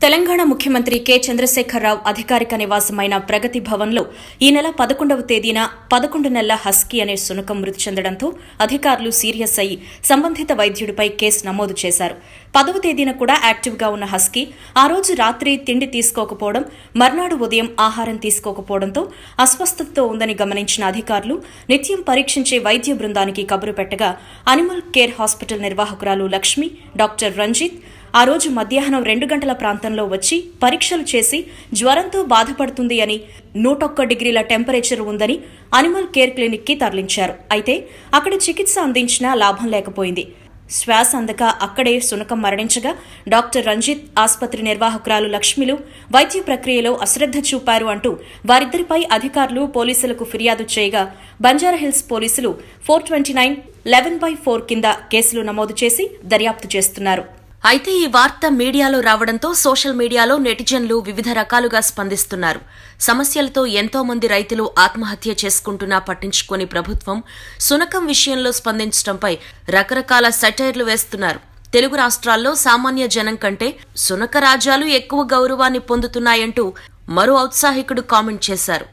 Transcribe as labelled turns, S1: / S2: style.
S1: తెలంగాణ ముఖ్యమంత్రి కె. చంద్రశేఖరరావు అధికారిక నివాసమైన ప్రగతి భవన్లో ఈ నెల పదకొండవ తేదీన పదకొండు నెలల హస్కీ అనే శునకం మృతి చెందడంతో అధికారులు సీరియస్ అయి సంబంధిత వైద్యుడిపై కేసు నమోదు చేశారు. పదవ తేదీన కూడా యాక్టివ్గా ఉన్న హస్కీ ఆ రోజు రాత్రి తిండి తీసుకోకపోవడం మర్నాడు ఉదయం ఆహారం తీసుకోకపోవడంతో అస్వస్థతతో ఉందని గమనించిన అధికారులు నిత్యం పరీక్షించే వైద్య బృందానికి కబురు పెట్టగా అనిమల్ కేర్ హాస్పిటల్ నిర్వాహకురాలు లక్ష్మి డాక్టర్ రంజిత్ ఆ రోజు మధ్యాహ్నం రెండు గంటల ప్రాంతంలో వచ్చి పరీక్షలు చేసి జ్వరంతో బాధపడుతుంది అని నూటొక్క డిగ్రీల టెంపరేచర్ ఉందని అనిమల్ కేర్ క్లినిక్కి తరలించారు. అయితే అక్కడ చికిత్స అందించినా లాభం లేకపోయింది. శ్వాస అందక అక్కడే సునకం మరణించగా డాక్టర్ రంజిత్ ఆసుపత్రి నిర్వాహకురాలు లక్ష్మిలు వైద్య ప్రక్రియలో అశ్రద్ధ చూపారు అంటూ వారిద్దరిపై అధికారులు పోలీసులకు ఫిర్యాదు చేయగా బంజారాహిల్స్ పోలీసులు four twenty nine eleven by four కింద కేసులు నమోదు చేసి దర్యాప్తు చేస్తున్నారు. అయితే ఈ వార్త మీడియాలో రావడంతో సోషల్ మీడియాలో నెటిజన్లు వివిధ రకాలుగా స్పందిస్తున్నారు. సమస్యలతో ఎంతో మంది రైతులు ఆత్మహత్య చేసుకుంటున్నా పట్టించుకొని ప్రభుత్వం సునకం విషయంలో స్పందించడంపై రకరకాల సెటైర్లు వేస్తున్నారు. తెలుగు రాష్ట్రాల్లో సామాన్య జనం కంటే సునక రాజ్యాలు ఎక్కువ గౌరవాన్ని పొందుతున్నాయంటూ మరో ఔత్సాహికుడు కామెంట్ చేశారు.